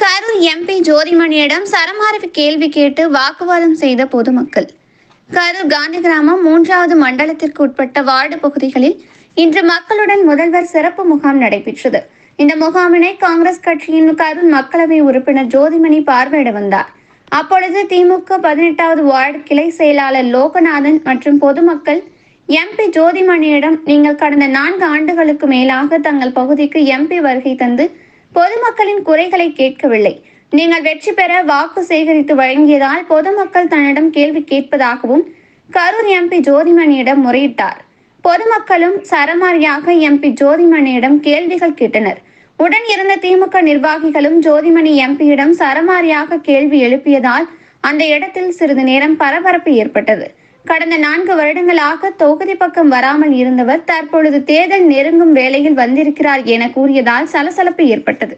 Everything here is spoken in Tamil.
கரூர் எம்பி ஜோதிமணியிடம் சரமாரி கேள்வி கேட்டு வாக்குவாதம் செய்த பொதுமக்கள். கரூர் காந்தி கிராமம் மூன்றாவது மண்டலத்திற்கு உட்பட்ட வார்டு பகுதிகளில் இன்று மக்களுடன் முதல்வர் சிறப்பு முகாம் நடைபெற்றது. இந்த முகாமினை காங்கிரஸ் கட்சியின் கரூர் மக்களவை உறுப்பினர் ஜோதிமணி பார்வையிட வந்தார். அப்பொழுது திமுக பதினெட்டாவது வார்டு கிளை செயலாளர் லோகநாதன் மற்றும் பொதுமக்கள் எம்பி ஜோதிமணியிடம் நீங்கள் கடந்த நான்கு ஆண்டுகளுக்கு மேலாக தங்கள் பகுதிக்கு எம்பி வருகை தந்து பொதுமக்களின் குறைகளை கேட்கவில்லை. நீங்கள் வெற்றி பெற வாக்கு சேகரித்து வழங்கியதால் பொதுமக்கள் தன்னிடம் கேள்வி கேட்பதாகவும் கரூர் எம்பி ஜோதிமணியிடம் முறையிட்டார். பொதுமக்களும் சரமாரியாக எம்பி ஜோதிமணியிடம் கேள்விகள் கேட்டனர். உடன் இருந்த திமுக நிர்வாகிகளும் ஜோதிமணி எம்பியிடம் சரமாரியாக கேள்வி எழுப்பியதால் அந்த இடத்தில் சிறிது நேரம் பரபரப்பு ஏற்பட்டது. கடந்த நான்கு வருடங்களாக தொகுதி பக்கம் வராமல் இருந்தவர் தற்பொழுது தேர்தல் நெருங்கும் வேளையில் வந்திருக்கிறார் என கூறியதால் சலசலப்பு ஏற்பட்டது.